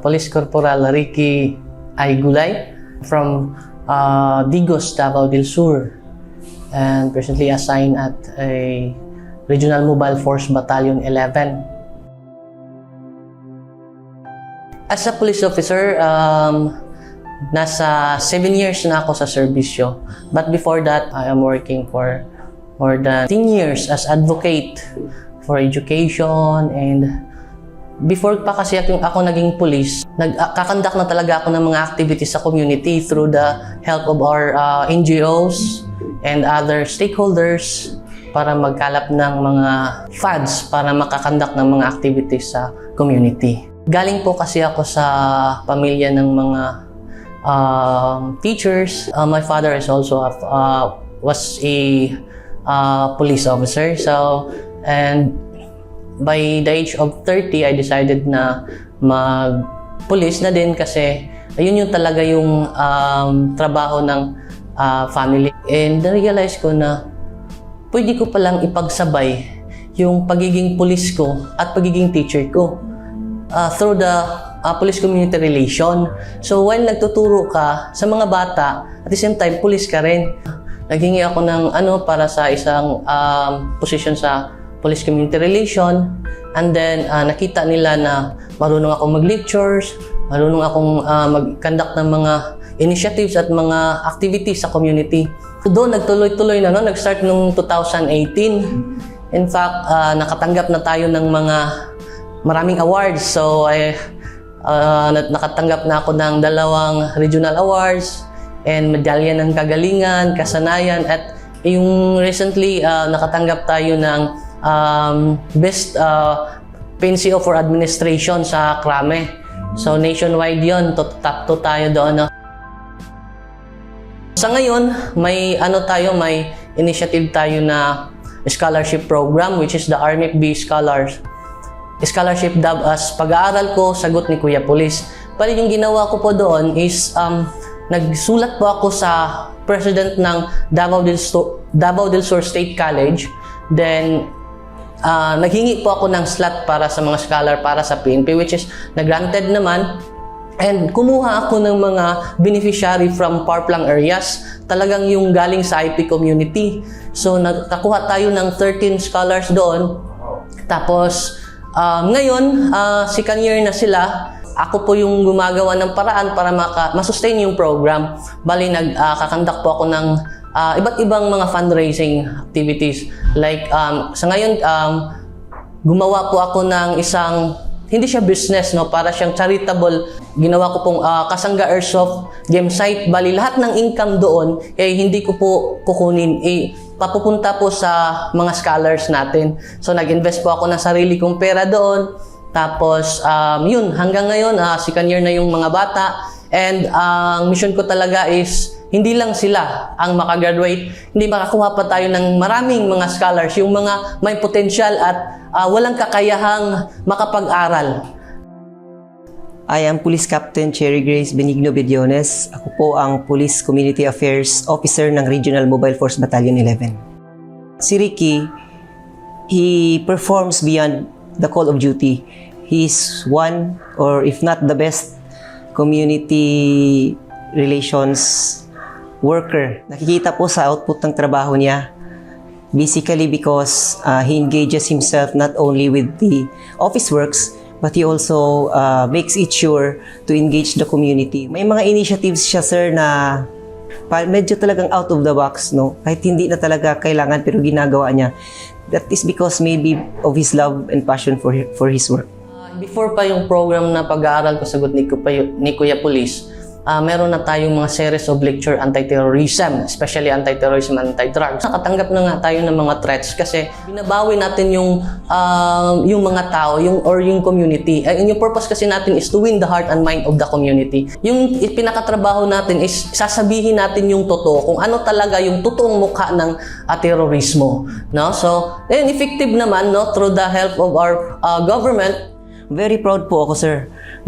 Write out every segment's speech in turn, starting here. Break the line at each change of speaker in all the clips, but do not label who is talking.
Police Corporal Ricky Aygulay from uh, Digos, Davao del Sur and presently assigned at a Regional Mobile Force Battalion 11. As a police officer, um, nasa 7 years na ako sa serbisyo. But before that, I am working for more than 10 years as advocate for education and before pa kasi ako, naging police, nagkakandak na talaga ako ng mga activities sa community through the help of our uh, NGOs and other stakeholders para magkalap ng mga funds para makakandak ng mga activities sa community. Galing po kasi ako sa pamilya ng mga um, teachers. Uh, my father is also a, uh, was a uh, police officer. So, and by the age of 30, I decided na mag-police na din kasi ayun yung talaga yung um, trabaho ng uh, family. And na-realize ko na pwede ko palang ipagsabay yung pagiging police ko at pagiging teacher ko uh, through the uh, police community relation. So while nagtuturo ka sa mga bata, at the same time, police ka rin. Naghingi ako ng ano para sa isang um, position sa police community relation and then uh, nakita nila na marunong akong mag-lectures, marunong akong uh, mag-conduct ng mga initiatives at mga activities sa community. So doon nagtuloy-tuloy na no, nag-start nung 2018. In fact, uh, nakatanggap na tayo ng mga maraming awards. So I uh, nakatanggap na ako ng dalawang regional awards and medalya ng kagalingan, kasanayan at yung recently uh, nakatanggap tayo ng um, best uh, PNCO for administration sa Krame. So nationwide 'yon, to top 2 tayo doon. No? Sa ngayon, may ano tayo, may initiative tayo na scholarship program which is the RMFB Scholars scholarship dub as pag-aaral ko, sagot ni Kuya Police. Bali yung ginawa ko po doon is um, nagsulat po ako sa president ng Davao del, Sur, Davao del Sur State College. Then, uh, naghingi po ako ng slot para sa mga scholar para sa PNP which is nagranted naman. And kumuha ako ng mga beneficiary from Parplang areas. Talagang yung galing sa IP community. So, nakakuha tayo ng 13 scholars doon. Tapos, Um, ngayon, uh, second year na sila. Ako po yung gumagawa ng paraan para maka, masustain yung program. Bali, nagkakandak uh, po ako ng uh, iba't ibang mga fundraising activities. Like, um, sa ngayon, um, gumawa po ako ng isang hindi siya business, no? Para siyang charitable. Ginawa ko pong uh, Kasangga Airsoft game site. Bali, lahat ng income doon, eh, hindi ko po kukunin. Eh, papupunta po sa mga scholars natin. So, nag-invest po ako ng sarili kong pera doon. Tapos, um, yun, hanggang ngayon, uh, second year na yung mga bata. And ang uh, mission ko talaga is hindi lang sila ang makagraduate, hindi makakuha pa tayo ng maraming mga scholars, yung mga may potential at uh, walang kakayahang makapag-aral.
I am Police Captain Cherry Grace Benigno Bediones. Ako po ang Police Community Affairs Officer ng Regional Mobile Force Battalion 11. Si Ricky, he performs beyond the call of duty. He's one or if not the best community relations worker. Nakikita po sa output ng trabaho niya basically because uh, he engages himself not only with the office works but he also uh, makes it sure to engage the community. May mga initiatives siya sir na medyo talagang out of the box no kahit hindi na talaga kailangan pero ginagawa niya. That is because maybe of his love and passion for for his work.
Uh, before pa yung program na pag-aaral ko sagot ni, ni Kuya Police, uh, meron na tayong mga series of lecture anti-terrorism, especially anti-terrorism and anti-drugs. Nakatanggap na nga tayo ng mga threats kasi binabawi natin yung uh, yung mga tao, yung or yung community. Uh, yung purpose kasi natin is to win the heart and mind of the community. Yung pinakatrabaho natin is sasabihin natin yung totoo, kung ano talaga yung totoong mukha ng uh, terorismo, no? So, and effective naman no through the help of our uh, government.
Very proud po ako sir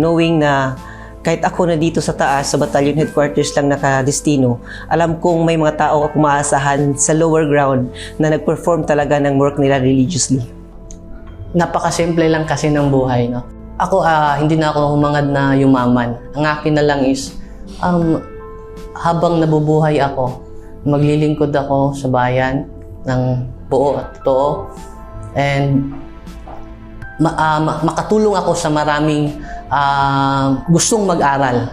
knowing na kahit ako na dito sa taas, sa battalion headquarters lang nakadestino, alam kong may mga tao ako maasahan sa lower ground na nag-perform talaga ng work nila religiously.
Napakasimple lang kasi ng buhay, no? ako, ah, hindi na ako humangad na yumaman. Ang akin na lang is, um, habang nabubuhay ako, maglilingkod ako sa bayan ng buo at totoo. And ma- ma- makatulong ako sa maraming ah, gustong mag-aral.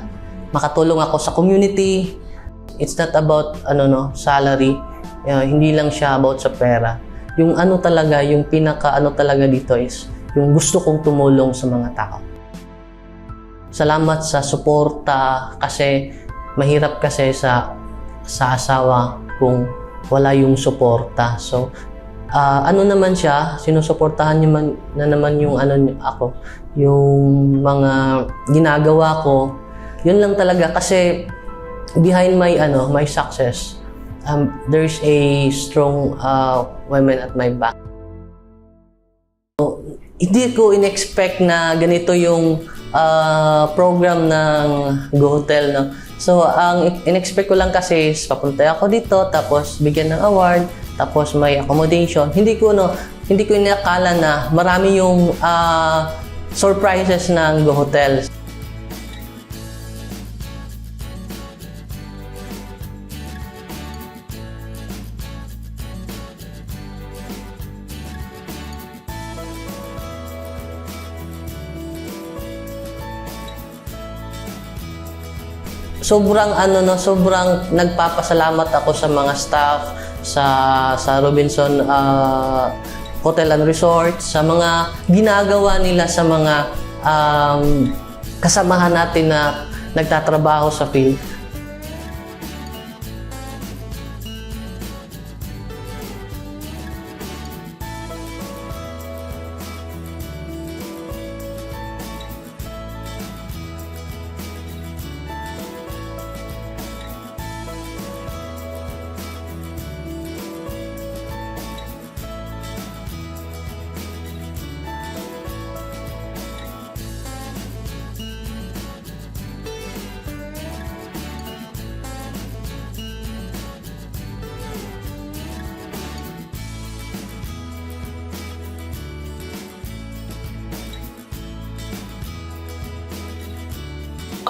Makatulong ako sa community. It's not about ano no, salary. Uh, hindi lang siya about sa pera. Yung ano talaga, yung pinaka ano talaga dito is yung gusto kong tumulong sa mga tao. Salamat sa suporta kasi mahirap kasi sa sa asawa kung wala yung suporta. So ah, ano naman siya, sinusuportahan niya na naman yung ano ako, yung mga ginagawa ko. Yun lang talaga kasi behind my ano, my success, um, there's a strong uh, women at my back. So, hindi ko in-expect na ganito yung ah, program ng Go Hotel. No? So, ang in-expect ko lang kasi is papunta ako dito, tapos bigyan ng award, tapos may accommodation. Hindi ko, no, hindi ko inakala na marami yung ah, surprises ng Go Hotel. sobrang ano no, sobrang nagpapasalamat ako sa mga staff sa sa Robinson ah, Hotel and Resort sa mga ginagawa nila sa mga um, kasamahan natin na nagtatrabaho sa field.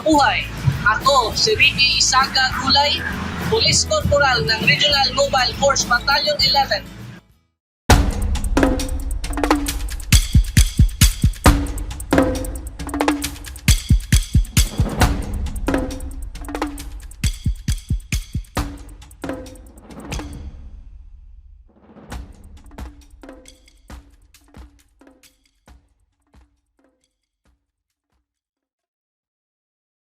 Mabuhay! Ako, si Ricky Isaga Gulay, Police Corporal ng Regional Mobile Force Battalion 11